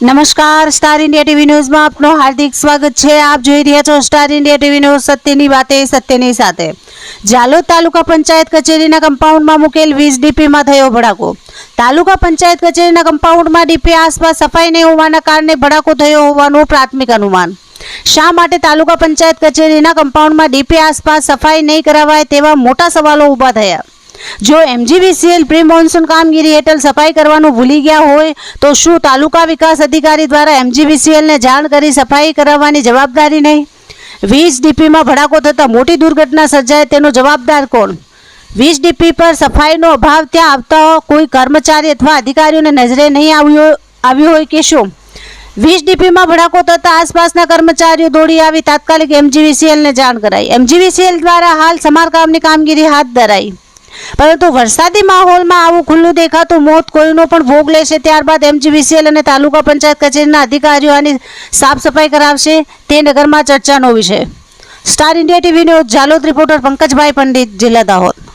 નમસ્કાર, star India TV ન્યૂઝમાં આપનું હાર્દિક સ્વાગત છે. આપ જોઈ રહ્યા છો સ્ટાર ઇન્ડિયા ટીવી ન્યૂઝ સત્યની વાતે, સત્યની સાથે. જાલોદ તાલુકા પંચાયત કચેરીના કમ્પાઉન્ડમાં મુકેલ વીજ ડીપીમાં થયો ભડાકો. તાલુકા પંચાયત કચેરીના કમ્પાઉન્ડમાં ડીપી આસપાસ સફાઈ નહીં હોવાના કારણે ભડાકો થયો હોવાનું પ્રાથમિક અનુમાન. શા માટે તાલુકા પંચાયત કચેરીના કમ્પાઉન્ડમાં ડીપી આસપાસ સફાઈ નહીં કરાવાય તેવા મોટા સવાલો ઊભા થયા? જો એમજીવીસીએલ પ્રી મોન્સૂન કામગીરી હેઠળ સફાઈ કરવાનું ભૂલી ગયા હોય, તો શું તાલુકા વિકાસ અધિકારી દ્વારા એમજીવીસીએલને જાણ કરી સફાઈ કરાવવાની જવાબદારી નહીં? વીજ ડીપીમાં ભડાકો થતાં મોટી દુર્ઘટના સર્જાય તેનો જવાબદાર કોણ? વીજ ડીપી પર સફાઈનો અભાવ ત્યાં આવતા કોઈ કર્મચારી અથવા અધિકારીઓને નજરે નહીં આવ્યો આવ્યો હોય કે શું? વીજ ડીપીમાં ભડાકો થતાં આસપાસના કર્મચારીઓ દોડી આવી તાત્કાલિક એમજીવીસીએલને જાણ કરાઈ. એમજીવીસીએલ દ્વારા હાલ સમારકામની કામગીરી હાથ ધરાઈ. પરંતુ વરસાદી માહોલમાં આવું ખુલ્લું દેખાતું મોત કોઈનો પણ ભોગ લેશે ત્યારબાદ એમજીવીસીએલ અને તાલુકા પંચાયત કચેરીના અધિકારીઓ આની સાફ સફાઈ કરાવશે તે નગરમાં ચર્ચાનો વિષય. Star India TV news, Jalod reporter Pankajbhai Pandit, જિલ્લા દાહોદ.